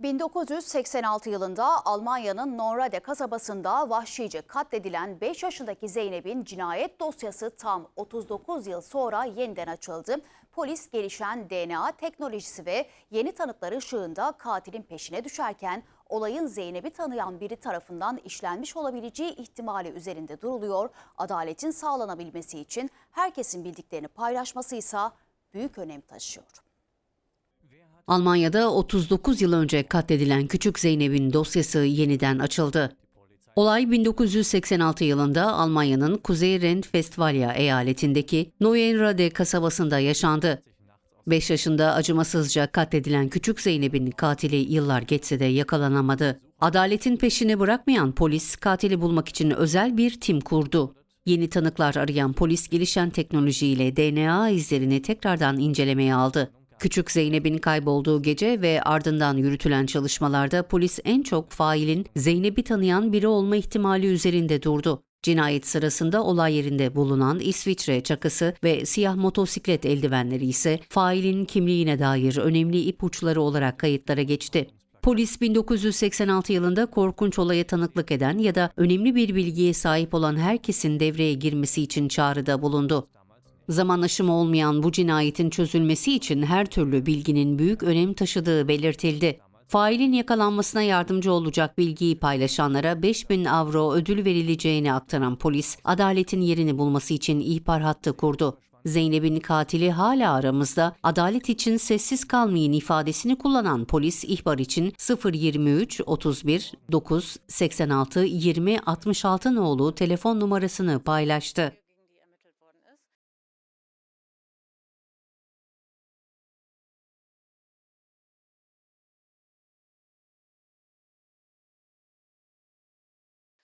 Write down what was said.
1986 yılında Almanya'nın Norrade kasabasında vahşice katledilen 5 yaşındaki Zeynep'in cinayet dosyası tam 39 yıl sonra yeniden açıldı. Polis gelişen DNA teknolojisi ve yeni tanıklar ışığında katilin peşine düşerken olayın Zeynep'i tanıyan biri tarafından işlenmiş olabileceği ihtimali üzerinde duruluyor. Adaletin sağlanabilmesi için herkesin bildiklerini paylaşması ise büyük önem taşıyor. Almanya'da 39 yıl önce katledilen küçük Zeynep'in dosyası yeniden açıldı. Olay 1986 yılında Almanya'nın Kuzey Rhine-Westfalia eyaletindeki Neuenrade kasabasında yaşandı. 5 yaşında acımasızca katledilen küçük Zeynep'in katili yıllar geçse de yakalanamadı. Adaletin peşini bırakmayan polis katili bulmak için özel bir tim kurdu. Yeni tanıklar arayan polis gelişen teknolojiyle DNA izlerini tekrardan incelemeye aldı. Küçük Zeynep'in kaybolduğu gece ve ardından yürütülen çalışmalarda polis en çok failin Zeynep'i tanıyan biri olma ihtimali üzerinde durdu. Cinayet sırasında olay yerinde bulunan İsviçre çakısı ve siyah motosiklet eldivenleri ise failin kimliğine dair önemli ipuçları olarak kayıtlara geçti. Polis 1986 yılında korkunç olaya tanıklık eden ya da önemli bir bilgiye sahip olan herkesin devreye girmesi için çağrıda bulundu. Zaman aşımı olmayan bu cinayetin çözülmesi için her türlü bilginin büyük önem taşıdığı belirtildi. Failin yakalanmasına yardımcı olacak bilgiyi paylaşanlara 5000 avro ödül verileceğini aktaran polis, adaletin yerini bulması için ihbar hattı kurdu. Zeynep'in katili hala aramızda, adalet için sessiz kalmayın ifadesini kullanan polis ihbar için 023 31 9 86 20 66 nolu telefon numarasını paylaştı.